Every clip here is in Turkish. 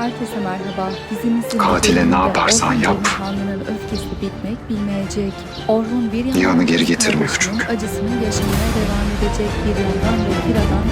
Herkese merhaba. Dizimizin Katile ne yaparsan yap. Ceyhunhanlı'nın öfkesi bitmek bilmeyecek. Orhun bir yandan Nihan'ı geri kız getirme kardeşinin küçük. acısını yaşamaya devam edecek. Bir yandan da Hira'dan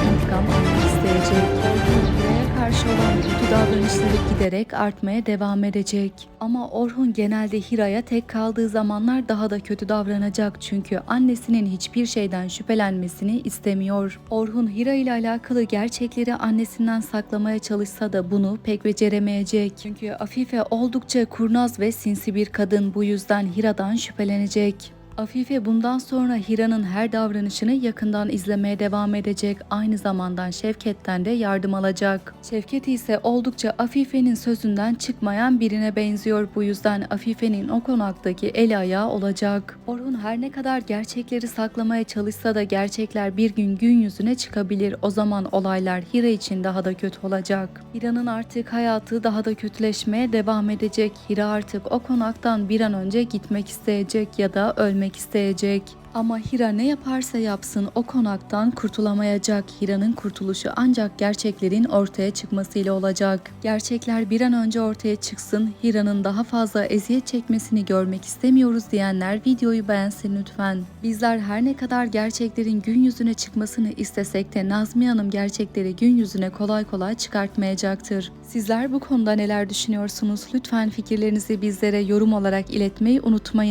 karşı olan kötü davranışları giderek artmaya devam edecek. Ama Orhun genelde Hira'ya tek kaldığı zamanlar daha da kötü davranacak. Çünkü annesinin hiçbir şeyden şüphelenmesini istemiyor. Orhun Hira ile alakalı gerçekleri annesinden saklamaya çalışsa da bunu pek beceremeyecek. Çünkü Afife oldukça kurnaz ve sinsi bir kadın bu yüzden Hira'dan şüphelenecek. Afife bundan sonra Hira'nın her davranışını yakından izlemeye devam edecek. Aynı zamanda Şevket'ten de yardım alacak. Şevket ise oldukça Afife'nin sözünden çıkmayan birine benziyor. Bu yüzden Afife'nin o konaktaki el ayağı olacak. Orhun her ne kadar gerçekleri saklamaya çalışsa da gerçekler bir gün gün yüzüne çıkabilir. O zaman olaylar Hira için daha da kötü olacak. Hira'nın artık hayatı daha da kötüleşmeye devam edecek. Hira artık o konaktan bir an önce gitmek isteyecek ya da ölmek isteyecek. Ama Hira ne yaparsa yapsın o konaktan kurtulamayacak. Hira'nın kurtuluşu ancak gerçeklerin ortaya çıkmasıyla olacak. Gerçekler bir an önce ortaya çıksın. Hira'nın daha fazla eziyet çekmesini görmek istemiyoruz diyenler videoyu beğensin lütfen. Bizler her ne kadar gerçeklerin gün yüzüne çıkmasını istesek de Nazmiye Hanım gerçekleri gün yüzüne kolay kolay çıkartmayacaktır. Sizler bu konuda neler düşünüyorsunuz? Lütfen fikirlerinizi bizlere yorum olarak iletmeyi unutmayın.